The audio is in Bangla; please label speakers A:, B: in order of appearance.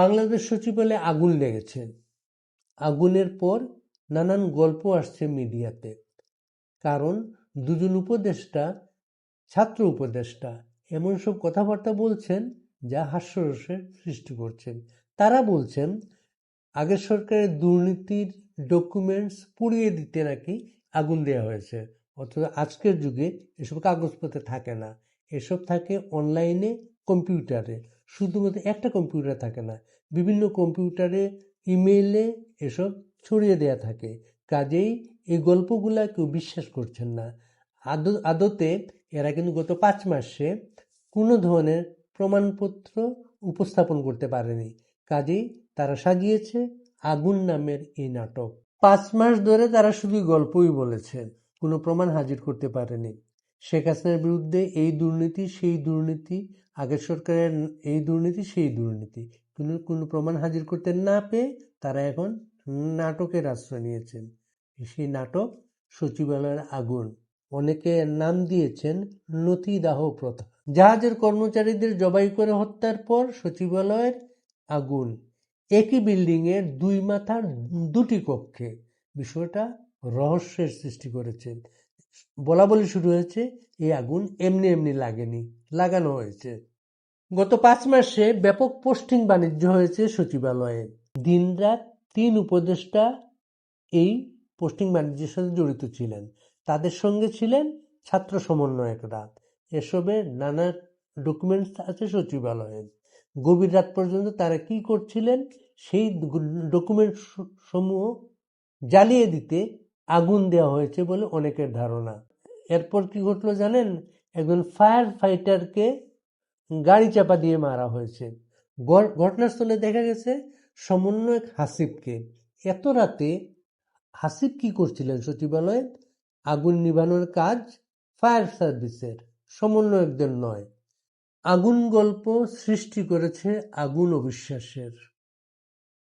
A: বাংলাদেশ সচিবালয়ে আগুন লেগেছে। আগুনের পর নানান গল্প আসছে মিডিয়াতে। কারণ দুজন উপদেষ্টা, ছাত্র উপদেষ্টা এমন সব কথাবার্তা বলছেন যা হাস্যরসের সৃষ্টি করছেন। তারা বলছেন আগের সরকারের দুর্নীতির ডকুমেন্টস পুড়িয়ে দিতে নাকি আগুন দেওয়া হয়েছে, অথচ আজকের যুগে এসব কাগজপত্রে থাকে না। এসব থাকে অনলাইনে কম্পিউটারে। শুধুমাত্র একটা কম্পিউটার থাকে না, বিভিন্ন কম্পিউটারে ইমেইলে এসব ছড়িয়ে দেয়া থাকে। কাজেই এই গল্পগুলা কেউ বিশ্বাস করছেন না। আদ, আদতে এরা কিন্তু গত পাঁচ মাসে কোনো ধরনের প্রমাণপত্র উপস্থাপন করতে পারেনি। কাজেই তারা সাজিয়েছে আগুন নামের এই নাটক। পাঁচ মাস ধরে তারা শুধু গল্পই বলেছে কোনো প্রমাণ হাজির করতে পারেনি। শেখ হাসিনার বিরুদ্ধে এই দুর্নীতি, সেই দুর্নীতি, আগের সরকারের এই দুর্নীতি, সেই দুর্নীতি। কিন্তু কোনো প্রমাণ হাজির করতে না পেয়ে তারা এখন নাটকের আশ্রয় নিয়েছেন। সেই নাটক সচিবালয়ের আগুন। অনেকে নাম দিয়েছেন নথিদাহ প্রথা। জাহাজের কর্মচারীদের জবাই করে হত্যার পর সচিবালয়ের আগুন। একই বিল্ডিংয়ের দুই মাথার দুটি কক্ষে। বিষয়টা রহস্যের সৃষ্টি করেছে বলা বলি শুরু হয়েছে এই আগুন এমনি এমনি লাগেনি, লাগানো হয়েছে। গত পাঁচ মাসে ব্যাপক পোস্টিং বাণিজ্য হয়েছে সচিবালয়ে। দিনরাত তিন উপদেষ্টা এই পোস্টিং বাণিজ্যের সাথে জড়িত ছিলেন। তাদের সঙ্গে ছিলেন ছাত্র সমন্বয়করা। এসবের নানা ডকুমেন্টস আছে সচিবালয়ে। গভীর রাত পর্যন্ত তারা কি করছিলেন, সেই ডকুমেন্ট সমূহ জ্বালিয়ে দিতে আগুন দেওয়া হয়েছে বলে অনেকের ধারণা। এরপর কি ঘটলো জানেন? একজন ফায়ার ফাইটারকে গাড়ি চাপা দিয়ে মারা হয়েছে। ঘটনাস্থলে দেখা গেছে সমন্বয়ক হাসিবকে। এত রাতে হাসিব কি করছিলেন সচিবালয়ে? আগুন নিভানোর কাজ ফায়ার সার্ভিসের, সমন্বয়কদের নয়। আগুন গল্প সৃষ্টি করেছে আগুন অবিশ্বাসের।